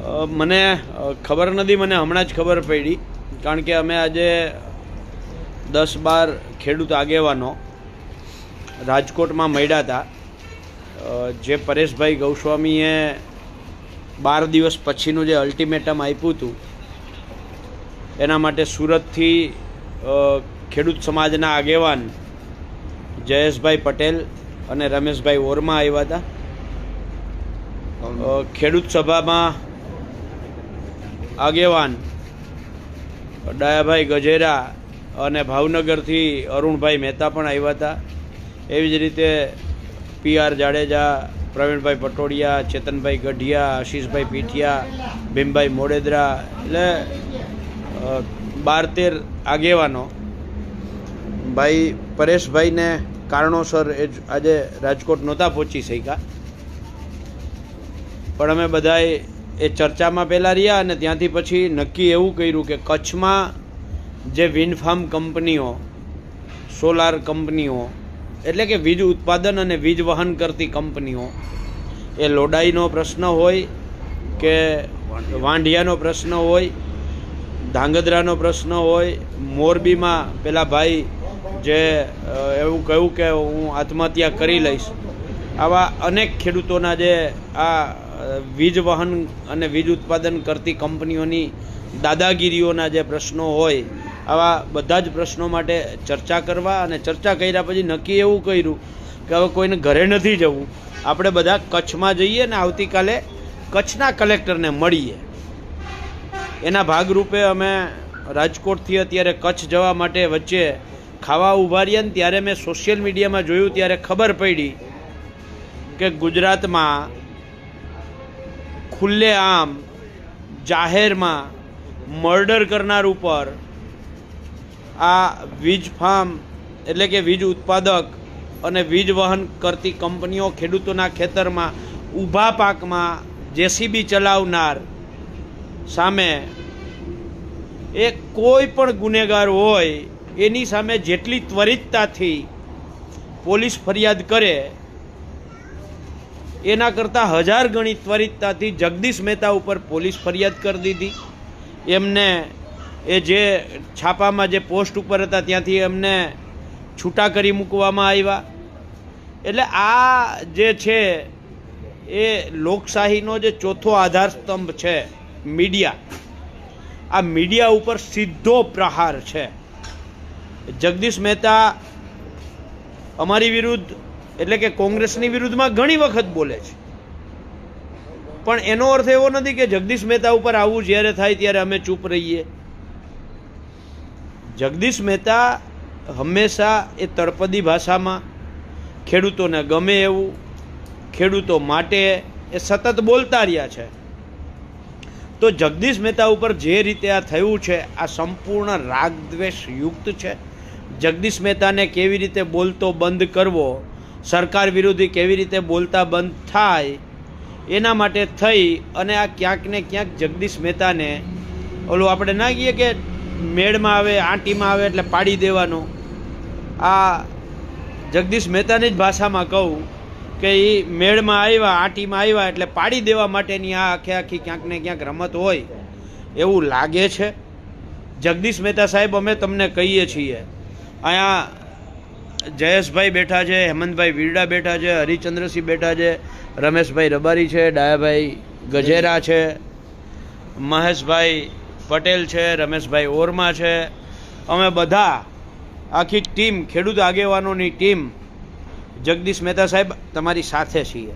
મને ખબર નથી, મને હમણાં જ ખબર પડી, કારણ કે અમે આજે દસ બાર ખેડૂત આગેવાનો રાજકોટમાં મળ્યા હતા. જે પરેશભાઈ ગૌસ્વામીએ બાર દિવસ પછીનું જે અલ્ટિમેટમ આપ્યું હતું, એના માટે સુરતથી ખેડૂત સમાજના આગેવાન જયેશભાઈ પટેલ અને રમેશભાઈ ઓરમા આવ્યા હતા. ખેડૂત સભામાં આગેવાન ડાયાભાઈ ગજેરા અને ભાવનગરથી અરુણભાઈ મહેતા પણ આવ્યા હતા. એવી જ રીતે પી આર જાડેજા, પ્રવીણભાઈ પટોડિયા, ચેતનભાઈ ગઢિયા, આશીષભાઈ પીઠિયા, ભીમભાઈ મોડેદરા, એટલે બાર તેર આગેવાનો. ભાઈ પરેશભાઈને કારણોસર એ આજે રાજકોટ નહોતા પહોંચી શક્યા. પણ અમે બધાએ એ ચર્ચામાં પહેલાં રહ્યા અને ત્યાંથી પછી નક્કી એવું કર્યું કે કચ્છમાં જે વિન્ડફાર્મ કંપનીઓ, સોલાર કંપનીઓ, એટલે કે વીજ ઉત્પાદન અને વીજ વહન કરતી કંપનીઓ, એ લોડાઈનો પ્રશ્ન હોય કે વાંઢિયાનો પ્રશ્ન હોય, ધાંગધ્રાનો પ્રશ્ન હોય, મોરબીમાં પેલા ભાઈ જે એવું કહ્યું કે હું આત્મહત્યા કરી લઈશ. આવા અનેક ખેડૂતોના જે આ વીજ વહન અને વીજ ઉત્પાદન કરતી કંપનીઓની દાદાગીરીઓના જે પ્રશ્નો હોય, આવા બધા જ પ્રશ્નો માટે ચર્ચા કરવા અને ચર્ચા કર્યા પછી નક્કી એવું કર્યું કે હવે કોઈને ઘરે નથી જવું. આપણે બધા કચ્છમાં જઈએ ને આવતીકાલે કચ્છના કલેક્ટરને મળીએ. એના ભાગરૂપે અમે રાજકોટથી અત્યારે કચ્છ જવા માટે વચ્ચે ખાવા ઊભા રહ્યા ને ત્યારે મેં સોશિયલ મીડિયામાં જોયું ત્યારે ખબર પડી કે ગુજરાતમાં ખુલ્લે આમ જાહેરમાં મર્ડર કરનાર ઉપર આ વીજ ફાર્મ એટલે કે વીજ ઉત્પાદક અને વીજ વહન કરતી કંપનીઓ ખેડૂતોના ખેતરમાં ઊભા પાકમાં જેસીબી ચલાવનાર સામે એ કોઈ પણ ગુનેગાર હોય એની સામે જેટલી ત્વરિતતાથી પોલીસ ફરિયાદ કરે એના કરતાં હજાર ગણી ત્વરિતતાથી જગદીશ મહેતા ઉપર પોલીસ ફરિયાદ કરી દીધી. એમને એ જે છાપામાં જે પોસ્ટ ઉપર હતા ત્યાંથી એમને છૂટા કરી મૂકવામાં આવ્યા. એટલે આ જે છે એ લોકશાહીનો જે ચોથો આધાર સ્તંભ છે મીડિયા. આ મીડિયા ઉપર સીધો પ્રહાર છે. જગદીશ મહેતા અમારી વિરુદ્ધ એટલે કે કોંગ્રેસની વિરુદ્ધમાં ઘણી વખત બોલે છે. પણ એનો અર્થ એવો નથી કે જગદીશ મહેતા ઉપર આવું જ્યારે થાય ત્યારે અમે ચૂપ રહીએ. જગદીશ મહેતા હંમેશા એ તળપદી ભાષામાં, ખેડૂતોને ગમે એવું, ખેડૂતો માટે એ સતત બોલતા રહ્યા છે. તો જગદીશ મહેતા ઉપર જે રીતે આ થયું છે, આ સંપૂર્ણ રાગદ્વેષયુક્ત યુક્ત છે. જગદીશ મહેતાને કેવી રીતે બોલતો બંધ કરવો સરકાર વિરોધી કેવી રીતે બોલતા બંધ થાય એના માટે થઈ અને આ ક્યાંક ને ક્યાંક જગદીશ મહેતાને ઓલું આપણે ના કહીએ કે મેળમાં આવે, આંટીમાં આવે એટલે પાડી દેવાનું. આ જગદીશ મહેતાની જ ભાષામાં કહું કે એ મેળમાં આવ્યા, આંટીમાં આવ્યા એટલે પાડી દેવા માટેની આ આખે આખી ક્યાંક ને ક્યાંક રમત હોય એવું લાગે છે. જગદીશ મહેતા સાહેબ, અમે તમને કહીએ છીએ, અહીંયા જયેશભાઈ બેઠા છે, હેમંતભાઈ વિરડા બેઠા છે, હરિચંદ્રસિંહ બેઠા છે, રમેશભાઈ રબારી છે, ડાયાભાઈ ગજેરા છે, મહેશભાઈ પટેલ છે, રમેશભાઈ ઓરમા છે. અમે બધા આખી ટીમ, ખેડૂત આગેવાનોની ટીમ, જગદીશ મહેતા સાહેબ, તમારી સાથે છીએ.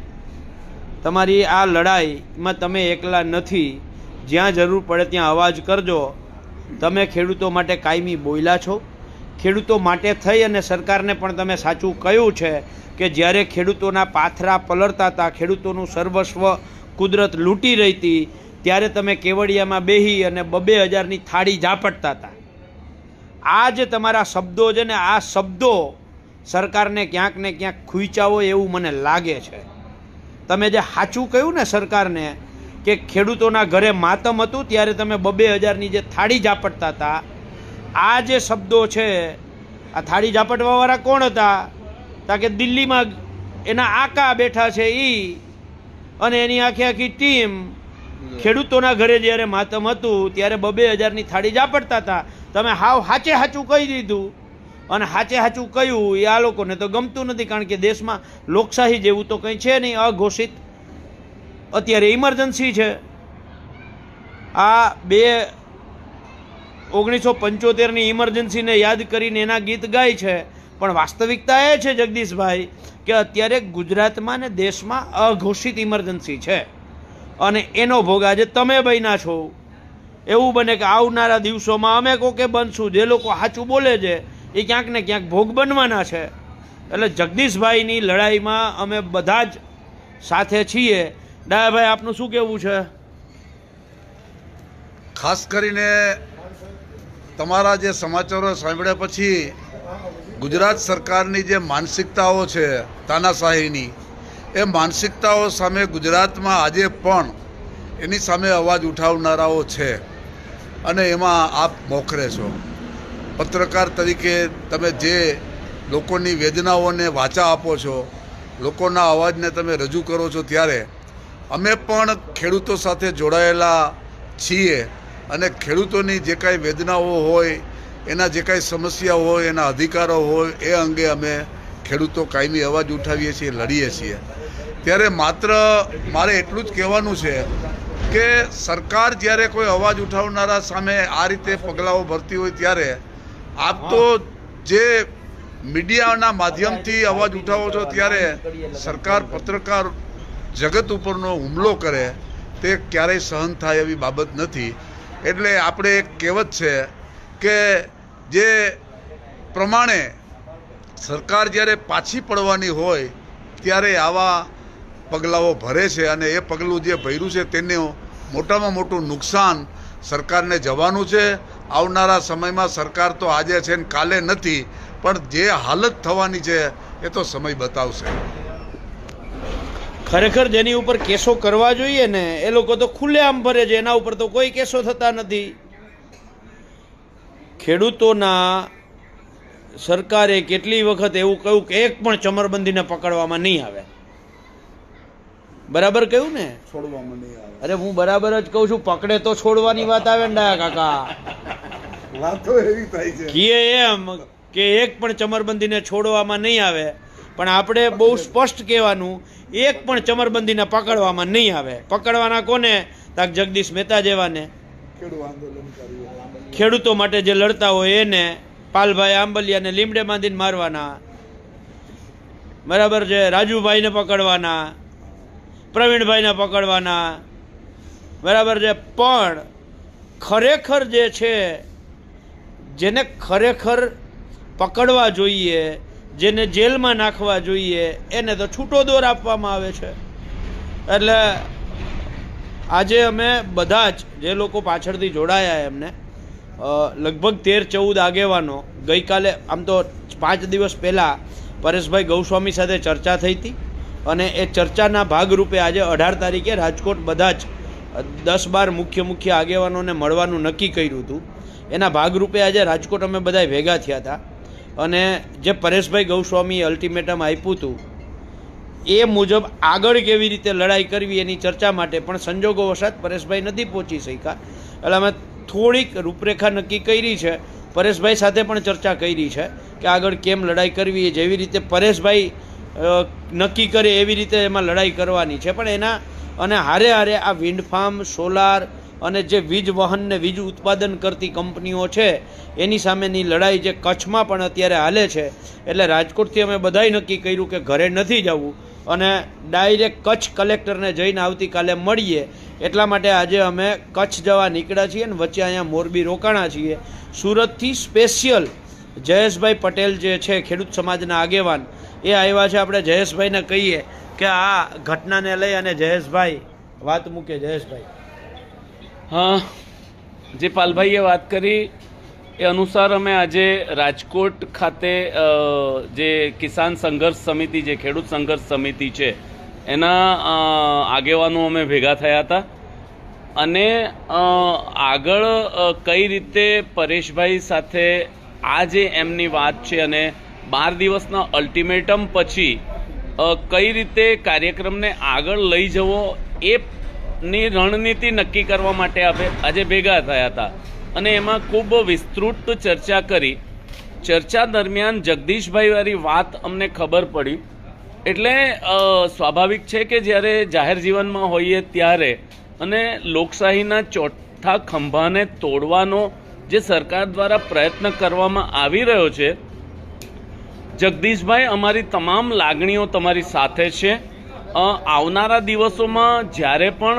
તમારી આ લડાઈમાં તમે એકલા નથી. જ્યાં જરૂર પડે ત્યાં અવાજ કરજો. તમે ખેડૂતો માટે કાયમી બોલ્યા છો. ખેડૂતો માટે થઈ અને સરકારને પણ તમે સાચું કહ્યું છે કે જ્યારે ખેડૂતોના પાથરા પલળતા હતા, ખેડૂતોનું સર્વસ્વ કુદરત લૂંટી રહી હતી ત્યારે તમે કેવડિયામાં બેહી અને બબે હજારની થાળી ઝાપટતા હતા. આ જે તમારા શબ્દો છે ને, આ શબ્દો સરકારને ક્યાંક ને ક્યાંક ખૂંચાવો એવું મને લાગે છે. તમે જે સાચું કહ્યું ને સરકારને કે ખેડૂતોના ઘરે માતમ હતું, ત્યારે તમે બબે હજારની જે થાળી ઝાપટતા હતા આ જે શબ્દો છે, આ થાળી ઝાપટવાવાળા કોણ હતા? તા કે દિલ્હીમાં એના આકા બેઠા છે એ અને એની આખી આખી ટીમ ખેડૂતોના ઘરે જ્યારે માતમ હતું, ત્યારે બબે હજારની થાળી ઝાપટતા હતા તમે હાવ હાચે હાચું કહી દીધું. અને હાચે હાચું કહ્યું એ આ લોકોને તો ગમતું નથી, કારણ કે દેશમાં લોકશાહી જેવું તો કંઈ છે નહીં, અઘોષિત. અત્યારે ઇમરજન્સી છે. આ બે ઓગણીસો પંચોતેરની ઇમરજન્સીને યાદ કરીને એના ગીત ગાય છે. પણ વાસ્તવિકતા એ છે, જગદીશભાઈ, કે અત્યારે ગુજરાતમાં ને દેશમાં અઘોષિત ઇમરજન્સી છે. અને એનો ભોગ આજે તમે બન્યા છો. એવું બને કે આવનારા દિવસોમાં અમે કોકે બનશું, જે લોકો સાચું બોલે છે, એ ક્યાંક ને ક્યાંક ભોગ બનવાના છે. એટલે જગદીશભાઈની લડાઈમાં અમે બધા જ સાથે છીએ. ડાયાભાઈ, આપનું શું કહેવું છે? ખાસ કરીને તમારા જે સમાચારો સાંભળ્યા પછી ગુજરાત સરકારની જે માનસિકતાઓ છે, તાનાશાહીની, એ માનસિકતાઓ સામે ગુજરાતમાં આજે પણ એની સામે અવાજ ઉઠાવનારાઓ છે અને એમાં આપ મોખરે છો. પત્રકાર તરીકે તમે જે લોકોની વેદનાઓને વાચા આપો છો, લોકોના અવાજને તમે રજૂ કરો છો ત્યારે અમે પણ ખેડૂતો સાથે જોડાયેલા છીએ અને ખેડૂતોની જે કાંઈ વેદનાઓ હોય એના જે કાંઈ સમસ્યાઓ હોય એના અધિકારો હોય એ અંગે અમે ખેડૂતો કાયમી અવાજ ઉઠાવીએ છીએ લડીએ છીએ. ત્યારે માત્ર મારે એટલું જ કહેવાનું છે કે સરકાર જ્યારે કોઈ અવાજ ઉઠાવનારા સામે આ રીતે પગલાઓ ભરતી હોય ત્યારે આપ તો જે મીડિયાના માધ્યમથી અવાજ ઉઠાવો છો ત્યારે સરકાર પત્રકાર જગત ઉપરનો હુમલો કરે તે ક્યારેય સહન થાય એવી બાબત નથી. એટલે આપણે એક કહેવત છે કે જે પ્રમાણે સરકાર જ્યારે પાછી પડવાની હોય, ત્યારે આવા પગલાઓ ભરે છે અને એ પગલું જે ભર્યું છે તેનું મોટામાં મોટું નુકસાન સરકારને જવાનું છે. આવનારા સમયમાં સરકાર તો આજે છે ને કાલે નથી, પણ જે હાલત થવાની છે એ તો સમય બતાવશે. ખરેખર જેની ઉપર કેસો કરવા જોઈએ ને એ લોકો તો ખુલ્લેઆમ ભરે છે એના ઉપર તો કોઈ કેસો થતા નથી. ખેડૂતોના સરકારે કેટલી વખત એવું કહ્યું કે એક પણ ચમરબંધીને પકડવામાં નહીં આવે. બરાબર કહ્યું ને? છોડવામાં નહીં આવે. અરે હું બરાબર જ કહું છું પકડે તો છોડવાની વાત આવે ને ડાયા કાકા. વાતો એવી થાય છે. એમ કે એક પણ ચમરબંધીને છોડવામાં નહીં આવે. પણ આપણે બહુ સ્પષ્ટ કહેવાનું એક પણ ચમરબંધીને પકડવામાં નહીં આવે. પકડવાના કોને? તાક જગદીશ મહેતા જેવાને. ખેડૂતો માટે જે લડતા હોય એને પાલભાઈ આંબલિયાને લીમડે બાંધીને મારવાના. બરાબર છે? રાજુભાઈને પકડવાના. પ્રવીણભાઈને પકડવાના. બરાબર છે? પણ ખરેખર જે છે જેને ખરેખર પકડવા જોઈએ જેને જેલમાં નાખવા જોઈએ, એને તો છૂટો દોર આપવામાં આવે છે. એટલે આજે અમે બધા જ જે લોકો પાછળથી જોડાયા એમને લગભગ તેર ચૌદ આગેવાનો ગઈકાલે આમ તો પાંચ દિવસ પહેલાં પરેશભાઈ ગૌસ્વામી સાથે ચર્ચા થઈ હતી અને એ ચર્ચાના ભાગરૂપે આજે અઢાર તારીખે રાજકોટ બધા જ દસ બાર મુખ્ય મુખ્ય આગેવાનોને મળવાનું નક્કી કર્યું હતું. એના ભાગરૂપે આજે રાજકોટ અમે બધા ભેગા થયા હતા. અને જે પરેશભાઈ ગૌસ્વામીએ અલ્ટિમેટમ આપ્યું હતું, એ મુજબ આગળ કેવી રીતે લડાઈ કરવી એની ચર્ચા માટે પણ સંજોગો વસાત પરેશભાઈ નથી પહોંચી શક્યા. એટલે અમે થોડીક રૂપરેખા નક્કી કરી છે. પરેશભાઈ સાથે પણ ચર્ચા કરી છે કે આગળ કેમ લડાઈ કરવી, એ જેવી રીતે પરેશભાઈ નક્કી કરે એવી રીતે એમાં લડાઈ કરવાની છે. પણ એના, અને હારે હારે આ વિન્ડ ફાર્મ સોલાર અને જે વીજ વહન ને વીજ ઉત્પાદન કરતી કંપનીઓ છે, એની સામેની લડાઈ જે કચ્છમાં પણ અત્યારે હાલે છે, એટલે રાજકોટથી અમે બધાય નક્કી કર્યું કે ઘરે નથી જવું. અને ડાયરેક્ટ કચ્છ કલેક્ટરને જઈને આવતીકાલે મળીએ. એટલા માટે આજે અમે કચ્છ જવા નીકળ્યા છીએ અને વચ્ચે અહીંયા મોરબી રોકાણા છીએ. સુરતથી સ્પેશિયલ જયેશભાઈ પટેલ જે છે, ખેડૂત સમાજના આગેવાન, એ આવ્યા છે. આપણે જયેશભાઈને કહીએ કે આ ઘટનાને લઈ અને જયેશભાઈ, વાત મૂકે જયેશભાઈ. હા, જે પાલભાઈએ વાત કરી, એ અનુસાર અમે આજે રાજકોટ ખાતે જે કિસાન સંઘર્ષ સમિતિ જે ખેડૂત સંઘર્ષ સમિતિ છે, એના આગેવાનો અમે ભેગા થયા હતા. અને આગળ કઈ રીતે પરેશભાઈ સાથે આ જે એમની વાત છે અને બાર દિવસના અલ્ટિમેટમ પછી કઈ રીતે કાર્યક્રમને આગળ લઈ જવો એ ની રણનીતિ નક્કી કરવા માટે આપણે આજે ભેગા થયા હતા. અને એમાં ખૂબ વિસ્તૃત ચર્ચા કરી. ચર્ચા દરમિયાન જગદીશભાઈ વાળી વાત અમને ખબર પડી. એટલે સ્વાભાવિક છે કે જ્યારે જાહેર જીવનમાં હોઈએ ત્યારે અને લોકશાહીના ચોથા ખંભાને તોડવાનો જે સરકાર દ્વારા પ્રયત્ન કરવામાં આવી રહ્યો છે, જગદીશભાઈ, અમારી તમામ લાગણીઓ તમારી સાથે છે. આવનારા દિવસોમાં જ્યારે પણ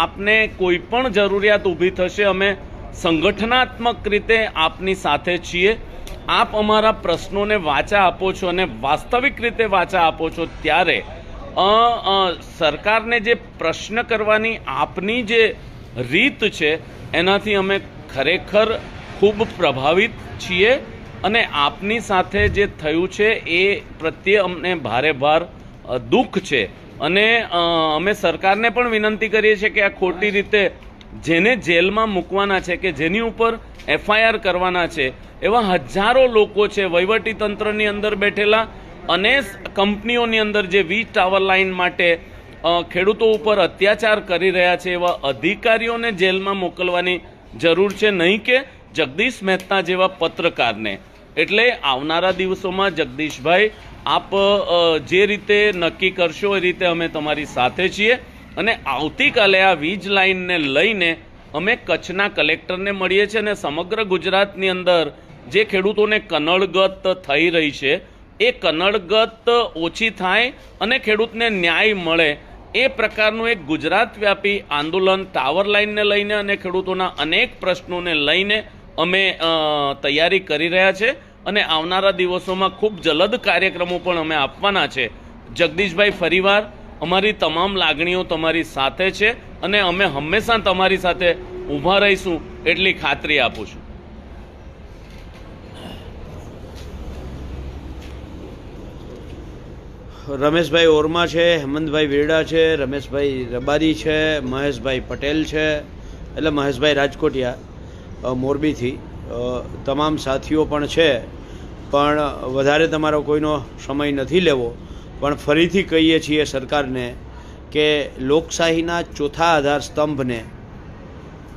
આપને કોઈ પણ જરૂરિયાત ઊભી થશે, અમે સંગઠનાત્મક રીતે આપની સાથે છીએ. આપ અમારા પ્રશ્નોને વાચા આપો છો અને વાસ્તવિક રીતે વાચા આપો છો ત્યારે સરકારને જે પ્રશ્ન કરવાની આપની જે રીત છે, એનાથી અમે ખરેખર ખૂબ પ્રભાવિત છીએ અને આપની સાથે જે થયું છે, એ પ્રત્યે અમને ભારે ભાર દુઃખ છે. અને અમે સરકારને પણ વિનંતી કરીએ છીએ કે આ ખોટી રીતે જેને જેલમાં મૂકવાના છે કે જેની ઉપર એફઆઈઆર કરવાના છે, એવા હજારો લોકો છે વહીવટી તંત્રની અંદર બેઠેલા અને કંપનીઓની અંદર જે વીજ ટાવર લાઇન માટે ખેડૂતો ઉપર અત્યાચાર કરી રહ્યા છે, એવા અધિકારીઓને જેલમાં મોકલવાની જરૂર છે. નહીં કે જગદીશ મહેતા જેવા પત્રકારને. એટલે આવનારા દિવસોમાં જગદીશભાઈ આપ જે રીતે નક્કી કરશો એ રીતે અમે તમારી સાથે છીએ. અને આવતીકાલે આ વીજ લાઇનને લઈને અમે કચ્છના કલેક્ટરને મળીએ છીએ અને સમગ્ર ગુજરાતની અંદર જે ખેડૂતોને કનળગત થઈ રહી છે, એ કનળગત ઓછી થાય અને ખેડૂતને ન્યાય મળે એ પ્રકારનું એક ગુજરાત વ્યાપી આંદોલન ટાવર લાઇનને લઈને અને ખેડૂતોના અનેક પ્રશ્નોને લઈને અમે તૈયારી કરી રહ્યા છે. અને આવનારા દિવસોમાં ખૂબ જલદ કાર્યક્રમો પણ અમે આપવાના છે. જગદીશભાઈ, ફરીવાર અમારી તમામ લાગણીઓ તમારી સાથે છે અને અમે હંમેશા તમારી સાથે ઊભા રહીશું એટલી ખાતરી આપું છું. રમેશભાઈ ઓરમા છે, હેમંતભાઈ વેડા છે, રમેશભાઈ રબારી છે, મહેશભાઈ પટેલ છે, એટલે મહેશભાઈ રાજકોટિયા મોરબીથી. તમામ સાથીઓ પણ છે, પણ વધારે તમારો કોઈનો સમય નથી લેવો. પણ ફરીથી કહીએ છીએ સરકારને કે લોકશાહીના ચોથા આધાર સ્તંભને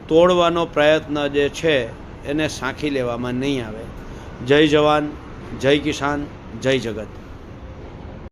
તોડવાનો પ્રયત્ન જે છે, એને સાંખી લેવામાં નહીં આવે. જય જવાન, જય કિસાન, જય જગત.